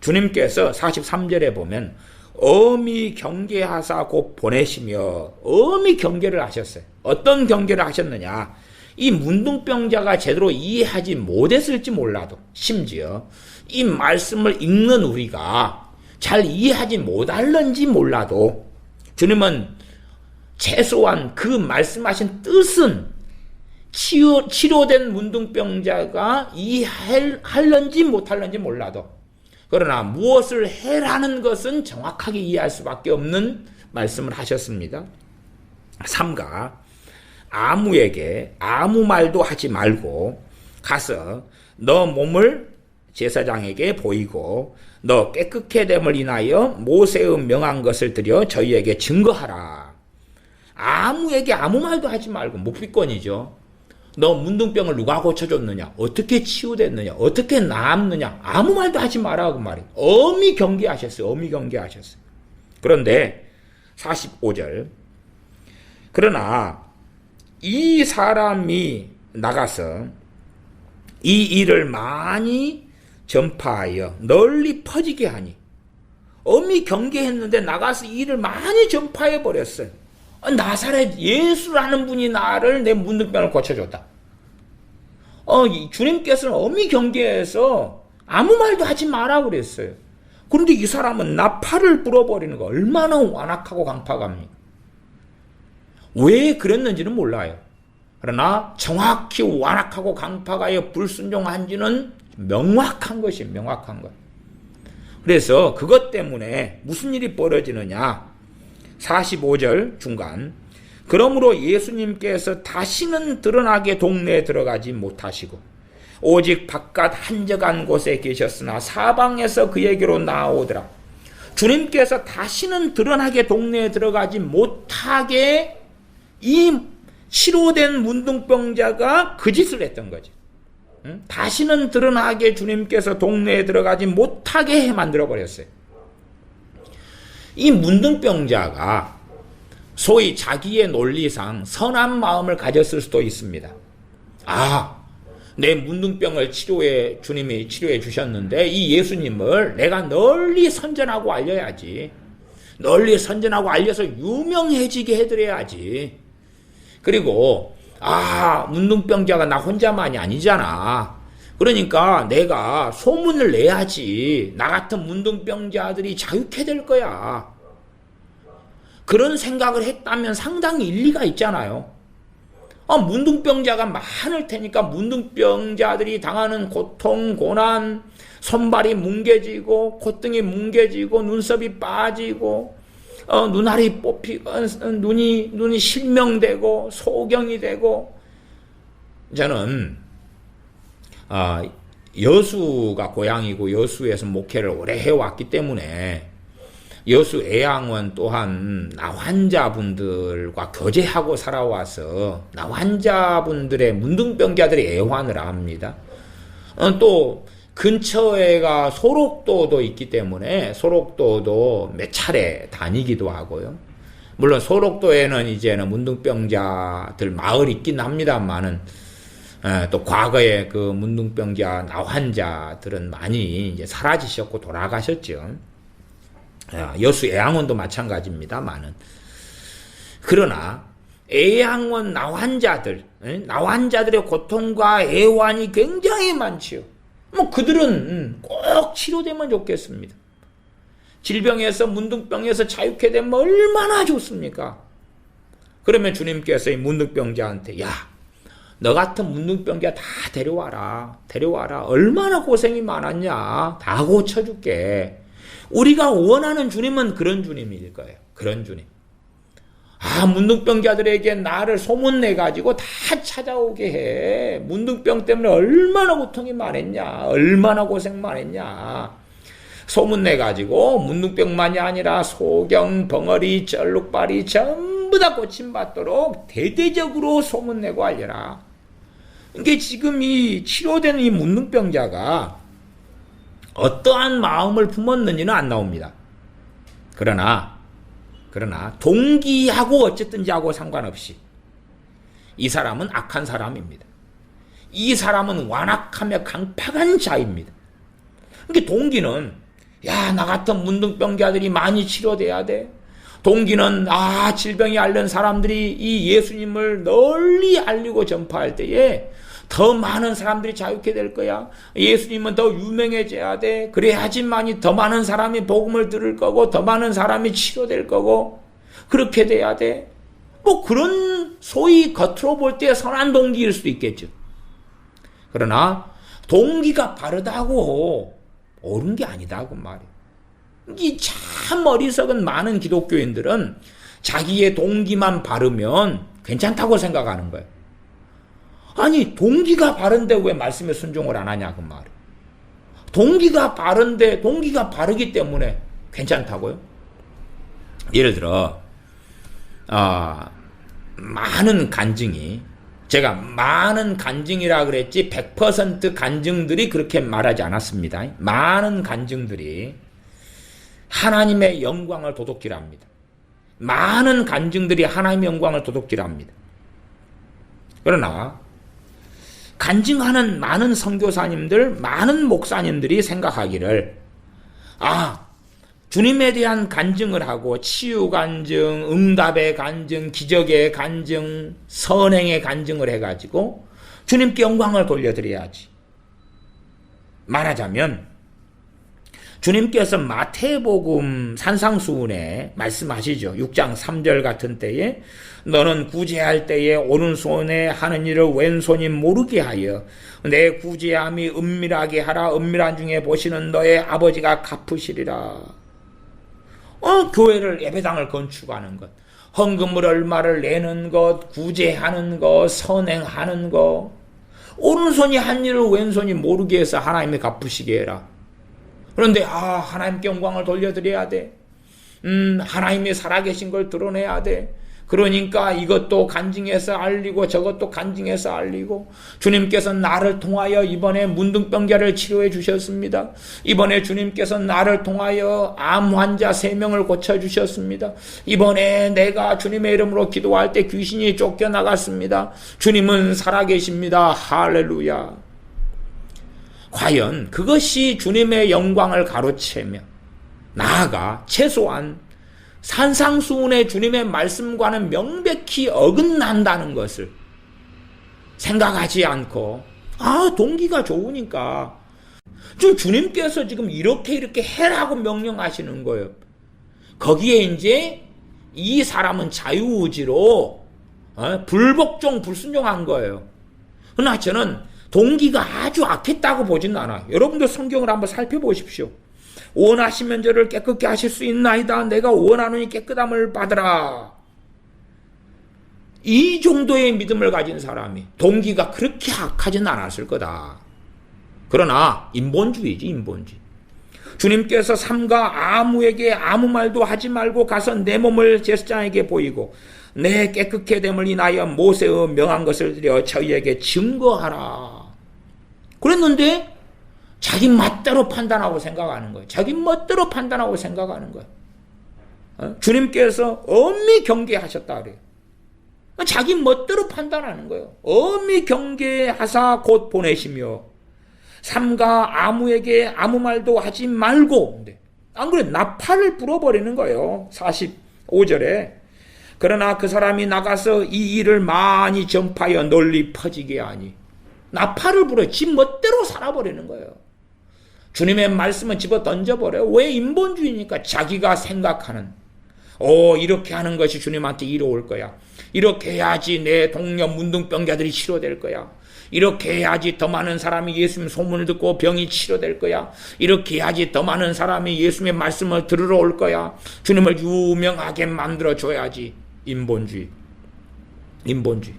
주님께서 43절에 보면 어미 경계하사 곧 보내시며 어미 경계를 하셨어요. 어떤 경계를 하셨느냐? 이 문둥병자가 제대로 이해하지 못했을지 몰라도 심지어 이 말씀을 읽는 우리가 잘 이해하지 못할는지 몰라도 주님은 최소한 그 말씀하신 뜻은 치유, 치료된 문둥병자가 이해할는지 못할는지 몰라도 그러나 무엇을 해라는 것은 정확하게 이해할 수밖에 없는 말씀을 하셨습니다. 삼가 아무에게 아무 말도 하지 말고 가서 너 몸을 제사장에게 보이고 너 깨끗게 됨을 인하여 모세의 명한 것을 드려 저희에게 증거하라. 아무에게 아무 말도 하지 말고 묵비권이죠. 너 문둥병을 누가 고쳐줬느냐? 어떻게 치유됐느냐? 어떻게 나았느냐? 아무 말도 하지 마라 그 말이. 어미 경계하셨어요. 어미 경계하셨어요. 그런데 45절 그러나 이 사람이 나가서 이 일을 많이 전파하여 널리 퍼지게 하니 어미 경계했는데 나가서 이 일을 많이 전파해 버렸어요. 나사렛 예수라는 분이 나를 내 문둥병을 고쳐줬다. 어, 주님께서는 어미 경계에서 아무 말도 하지 마라 그랬어요. 그런데 이 사람은 나팔을 불어버리는 거 얼마나 완악하고 강팍합니까? 왜 그랬는지는 몰라요. 그러나 정확히 완악하고 강팍하여 불순종한지는 명확한 것이 명확한 것. 그래서 그것 때문에 무슨 일이 벌어지느냐? 45절 중간. 그러므로 예수님께서 다시는 드러나게 동네에 들어가지 못하시고 오직 바깥 한적한 곳에 계셨으나 사방에서 그에게로 나오더라. 주님께서 다시는 드러나게 동네에 들어가지 못하게 이 치료된 문둥병자가 그 짓을 했던 거지. 응? 다시는 드러나게 주님께서 동네에 들어가지 못하게 해 만들어 버렸어요. 이 문둥병자가 소위 자기의 논리상 선한 마음을 가졌을 수도 있습니다. 아, 내 문둥병을 치료해 주님이 치료해 주셨는데 이 예수님을 내가 널리 선전하고 알려야지. 널리 선전하고 알려서 유명해지게 해드려야지. 그리고 아 문둥병자가 나 혼자만이 아니잖아. 그러니까 내가 소문을 내야지. 나 같은 문둥병자들이 자유케 될 거야. 그런 생각을 했다면 상당히 일리가 있잖아요. 아, 문둥병자가 많을 테니까 문둥병자들이 당하는 고통, 고난, 손발이 뭉개지고, 콧등이 뭉개지고, 눈썹이 빠지고, 어, 눈알이 뽑히고, 어, 눈이, 눈이 실명되고, 소경이 되고, 저는, 아, 여수가 고향이고 여수에서 목회를 오래 해왔기 때문에 여수 애양원 또한 나 환자분들과 교제하고 살아와서 나 환자분들의 문둥병자들의 애환을 압니다. 어, 또 근처에가 소록도도 있기 때문에 소록도도 몇 차례 다니기도 하고요. 물론 소록도에는 이제는 문둥병자들 마을이 있긴 합니다만은 예, 또 과거에 그 문둥병자 나환자들은 많이 이제 사라지셨고 돌아가셨죠. 예, 여수 애양원도 마찬가지입니다만은 그러나 애양원 나환자들 예, 나환자들의 고통과 애환이 굉장히 많지요. 뭐 그들은 음, 꼭 치료되면 좋겠습니다. 질병에서 문둥병에서 자유케 되면 얼마나 좋습니까? 그러면 주님께서 이 문둥병자한테 야, 너 같은 문둥병자 다 데려와라. 데려와라. 얼마나 고생이 많았냐. 다 고쳐줄게. 우리가 원하는 주님은 그런 주님일 거예요. 그런 주님. 아, 문둥병자들에게 나를 소문내가지고 다 찾아오게 해. 문둥병 때문에 얼마나 고통이 많았냐. 얼마나 고생 많았냐. 소문내가지고 문둥병만이 아니라 소경, 벙어리, 쩔룩발이 전부 다 고침받도록 대대적으로 소문내고 알려라. 이게 지금 이 치료되는 이 문둥병자가 어떠한 마음을 품었는지는 안 나옵니다. 그러나 그러나 동기하고 어쨌든지 하고 상관없이 이 사람은 악한 사람입니다. 이 사람은 완악하며 강팍한 자입니다. 그러니까 동기는 야, 나 같은 문둥병자들이 많이 치료돼야 돼. 동기는 아 질병이 앓는 사람들이 이 예수님을 널리 알리고 전파할 때에 더 많은 사람들이 자유케 될 거야. 예수님은 더 유명해져야 돼. 그래야지만이 더 많은 사람이 복음을 들을 거고 더 많은 사람이 치료될 거고 그렇게 돼야 돼. 뭐 그런 소위 겉으로 볼 때 선한 동기일 수도 있겠죠. 그러나 동기가 바르다고 옳은 게 아니다고 말이에요. 이 참 어리석은 많은 기독교인들은 자기의 동기만 바르면 괜찮다고 생각하는 거예요. 아니 동기가 바른데 왜 말씀에 순종을 안 하냐 그 말이에요. 동기가 바른데 동기가 바르기 때문에 괜찮다고요? 예를 들어 아 많은 간증이 제가 많은 간증이라 그랬지 100% 간증들이 그렇게 말하지 않았습니다. 많은 간증들이 하나님의 영광을 도둑질합니다. 많은 간증들이 하나님의 영광을 도둑질합니다. 그러나 간증하는 많은 선교사님들, 많은 목사님들이 생각하기를 아 주님에 대한 간증을 하고 치유 간증, 응답의 간증, 기적의 간증, 선행의 간증을 해 가지고 주님께 영광을 돌려드려야지. 말하자면 주님께서 마태복음 산상수훈에 말씀하시죠. 6장 3절 같은 때에 너는 구제할 때에 오른손에 하는 일을 왼손이 모르게 하여 내 구제함이 은밀하게 하라 은밀한 중에 보시는 너의 아버지가 갚으시리라. 어, 교회를 예배당을 건축하는 것, 헌금을 얼마를 내는 것, 구제하는 것, 선행하는 것, 오른손이 한 일을 왼손이 모르게 해서 하나님이 갚으시게 해라. 그런데 아 하나님께 영광을 돌려드려야 돼. 음 하나님이 살아계신 걸 드러내야 돼. 그러니까 이것도 간증해서 알리고 저것도 간증해서 알리고 주님께서 나를 통하여 이번에 문둥병자를 치료해 주셨습니다. 이번에 주님께서 나를 통하여 암 환자 3명을 고쳐 주셨습니다. 이번에 내가 주님의 이름으로 기도할 때 귀신이 쫓겨나갔습니다. 주님은 살아계십니다. 할렐루야. 과연 그것이 주님의 영광을 가로채며 나아가 최소한 산상수훈의 주님의 말씀과는 명백히 어긋난다는 것을 생각하지 않고 아 동기가 좋으니까 좀 주님께서 지금 이렇게 이렇게 해라고 명령하시는 거예요. 거기에 이제 이 사람은 자유의지로 어? 불복종 불순종한 거예요. 그러나 저는 동기가 아주 악했다고 보지는 않아요. 여러분도 성경을 한번 살펴보십시오. 원하시면 저를 깨끗게 하실 수 있나이다. 내가 원하노니 깨끗함을 받으라. 이 정도의 믿음을 가진 사람이 동기가 그렇게 악하진 않았을 거다. 그러나 인본주의지 인본주의. 주님께서 삼가 아무에게 아무 말도 하지 말고 가서 내 몸을 제사장에게 보이고 내 깨끗게 됨을 인하여 모세의 명한 것을 드려 저희에게 증거하라. 그랬는데 자기 멋대로 판단하고 생각하는 거예요. 자기 멋대로 판단하고 생각하는 거예요. 어? 주님께서 엄히 경계하셨다 그래요. 자기 멋대로 판단하는 거예요. 엄히 경계하사 곧 보내시며 삼가 아무에게 아무 말도 하지 말고 안 그래 나팔을 불어버리는 거예요. 45절에 그러나 그 사람이 나가서 이 일을 많이 전파하여 널리 퍼지게 하니 나팔을 불어 지 멋대로 살아버리는 거예요. 주님의 말씀은 집어 던져버려요. 왜 인본주의니까 자기가 생각하는 오 이렇게 하는 것이 주님한테 이로울 거야. 이렇게 해야지 내 동료 문둥병자들이 치료될 거야. 이렇게 해야지 더 많은 사람이 예수님 소문을 듣고 병이 치료될 거야. 이렇게 해야지 더 많은 사람이 예수님의 말씀을 들으러 올 거야. 주님을 유명하게 만들어 줘야지. 인본주의. 인본주의.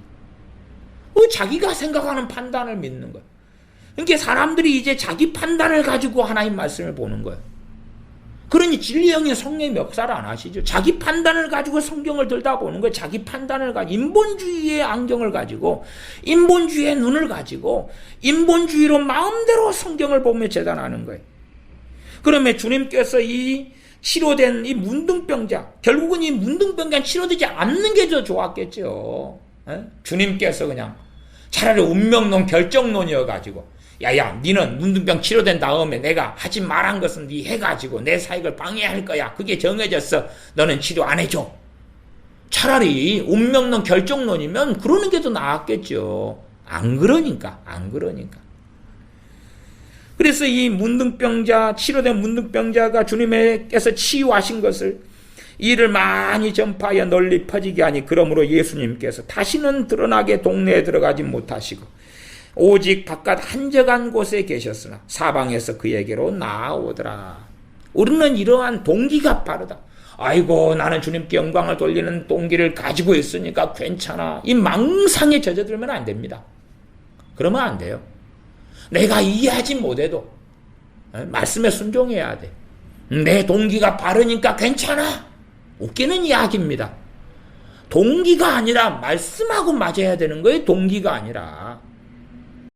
어, 자기가 생각하는 판단을 믿는 거야. 그러니까 사람들이 이제 자기 판단을 가지고 하나님 말씀을 보는 거예요. 그러니 진리형의 성령의 역사를 안 하시죠. 자기 판단을 가지고 성경을 들다 보는 거예요. 자기 판단을 가지고 인본주의의 안경을 가지고 인본주의의 눈을 가지고 인본주의로 마음대로 성경을 보며 재단하는 거예요. 그러면 주님께서 이 치료된 이 문둥병자 결국은 이 문둥병자 치료되지 않는 게 더 좋았겠죠. 에? 주님께서 그냥 차라리 운명론 결정론이어 가지고 야야 니는 문둥병 치료된 다음에 내가 하지 말한 것은 니 해가지고 내 사익을 방해할 거야. 그게 정해졌어. 너는 치료 안 해줘. 차라리 운명론 결정론이면 그러는 게 더 나았겠죠. 안 그러니까 안 그러니까. 그래서 이 문둥병자 치료된 문둥병자가 주님께서 치유하신 것을 이를 많이 전파하여 널리 퍼지게 하니 그러므로 예수님께서 다시는 드러나게 동네에 들어가지 못하시고 오직 바깥 한적한 곳에 계셨으나 사방에서 그에게로 나아오더라. 우리는 이러한 동기가 빠르다. 아이고 나는 주님께 영광을 돌리는 동기를 가지고 있으니까 괜찮아. 이 망상에 젖어들면 안 됩니다. 그러면 안 돼요. 내가 이해하지 못해도 말씀에 순종해야 돼. 내 동기가 바르니까 괜찮아. 웃기는 이야기입니다. 동기가 아니라 말씀하고 맞아야 되는 거예요. 동기가 아니라.